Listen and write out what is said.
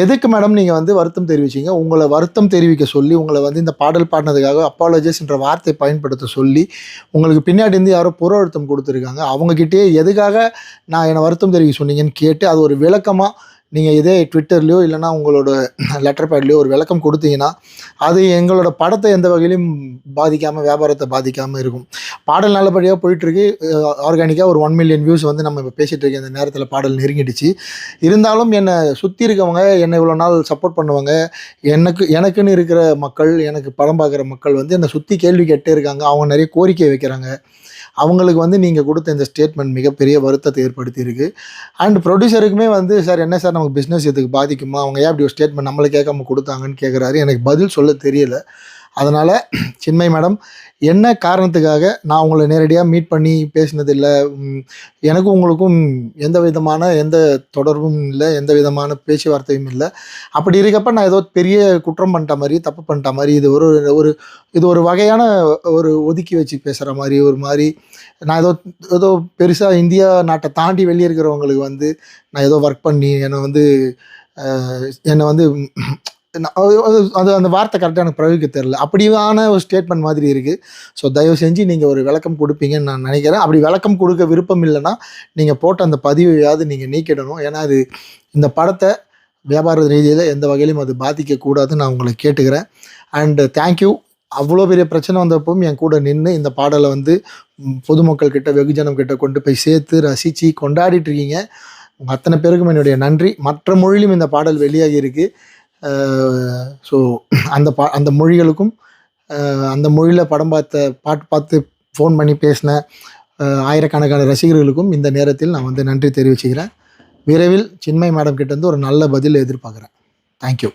எதுக்கு மேடம் நீங்கள் வந்து வருத்தம் தெரிவிச்சீங்க? உங்களை வருத்தம் தெரிவிக்க சொல்லி உங்களை வந்து இந்த பாடல் பாடினதுக்காக அப்பாலஜிஸ்ன்ற வார்த்தை பயன்படுத்த சொல்லி உங்களுக்கு பின்னாடி இருந்து யாரோ புற அழுத்தம் கொடுத்துருக்காங்க. அவங்கக்கிட்டே எதுக்காக நான் என்னை வருத்தம் தெரிவிக்க சொன்னீங்கன்னு கேட்டு அது ஒரு விளக்கமாக நீங்கள் இதே ட்விட்டர்லையோ இல்லைனா உங்களோட லெட்டர் பேட்லேயோ ஒரு விளக்கம் கொடுத்தீங்கன்னா அது எங்களோட படத்தை எந்த வகையிலும் பாதிக்காமல் வியாபாரத்தை பாதிக்காமல் இருக்கும். பாடல் நல்லபடியாக போயிட்டுருக்கு. ஆர்கானிக்காக ஒரு ஒன் மில்லியன் வியூஸ் வந்து நம்ம இப்போ பேசிகிட்டு இருக்க இந்த நேரத்தில் பாடல் நெருங்கிடுச்சு. இருந்தாலும் என்னை சுற்றி இருக்கவங்க என்னை இவ்வளோ நாள் சப்போர்ட் பண்ணுவாங்க எனக்கு எனக்குன்னு இருக்கிற மக்கள் எனக்கு படம் பார்க்குற மக்கள் வந்து என்னை சுற்றி கேள்வி கேட்டே இருக்காங்க. அவங்க நிறைய கோரிக்கை வைக்கிறாங்க. அவங்களுக்கு வந்து நீங்கள் கொடுத்த இந்த ஸ்டேட்மெண்ட் மிகப்பெரிய வருத்தத்தை ஏற்படுத்தியிருக்கு. அண்ட் ப்ரொடியூசருக்குமே வந்து சார் என்ன சார் நமக்கு பிஸ்னஸ் இதுக்கு பாதிக்குமா? அவங்க ஏன் அப்படி ஒரு ஸ்டேட்மெண்ட் நம்மளை கேட்காம கொடுத்தாங்கன்னு கேட்குறாரு எனக்கு பதில் சொல்ல தெரியல. அதனால் சின்மை மேடம் என்ன காரணத்துக்காக நான் உங்களை நேரடியாக மீட் பண்ணி பேசினதில்லை? எனக்கும் உங்களுக்கும் எந்த விதமான எந்த தொடர்பும் இல்லை எந்த விதமான பேச்சுவார்த்தையும் இல்லை. அப்படி இருக்கப்ப நான் ஏதோ பெரிய குற்றம் பண்ணிட்ட மாதிரி தப்பு பண்ணிட்ட மாதிரி இது ஒரு ஒரு இது ஒரு வகையான ஒரு ஒதுக்கி வச்சு பேசுகிற மாதிரி ஒரு மாதிரி நான் ஏதோ ஏதோ பெருசாக இந்தியா நாட்டை தாண்டி வெளியே இருக்கிறவங்களுக்கு வந்து நான் ஏதோ ஒர்க் பண்ணி என்னை வந்து என்னை வந்து அது அது- அது அந்த வார்த்தை கரெக்டாக எனக்கு பிரயோகிக்க தெரில அப்படியான ஒரு ஸ்டேட்மெண்ட் மாதிரி இருக்குது ஸோ தயவு செஞ்சு நீங்கள் ஒரு விளக்கம் கொடுப்பீங்கன்னு நான் நினைக்கிறேன். அப்படி விளக்கம் கொடுக்க விருப்பம் இல்லைன்னா நீங்கள் போட்ட அந்த பதிவையாவது நீங்கள் நீக்கிடணும். ஏன்னா அது இந்த படத்தை வியாபார ரீதியில் எந்த வகையிலும் அது பாதிக்கக்கூடாதுன்னு நான் உங்களை கேட்டுக்கிறேன். அண்டு தேங்க்யூ அவ்வளோ பெரிய பிரச்சனை வந்தப்பவும் என் கூட நின்று இந்த பாடலை வந்து பொதுமக்கள் கிட்ட வெகுஜனம் கிட்ட கொண்டு போய் சேர்த்து ரசித்து கொண்டாடிட்டு இருக்கீங்க. உங்கள் அத்தனை பேருக்கும் என்னுடைய நன்றி. மற்ற மொழியிலும் இந்த பாடல் வெளியாகி இருக்குது ஸோ அந்த பா அந்த மொழிகளுக்கும் அந்த மொழியில் படம் பார்த்த பாட்டு பார்த்து ஃபோன் பண்ணி பேசின ஆயிரக்கணக்கான ரசிகர்களுக்கும் இந்த நேரத்தில் நான் வந்து நன்றி தெரிவிச்சுக்கிறேன். விரைவில் சின்மை மேடம் கிட்டேருந்து ஒரு நல்ல பதில் எதிர்பார்க்குறேன். தேங்க்யூ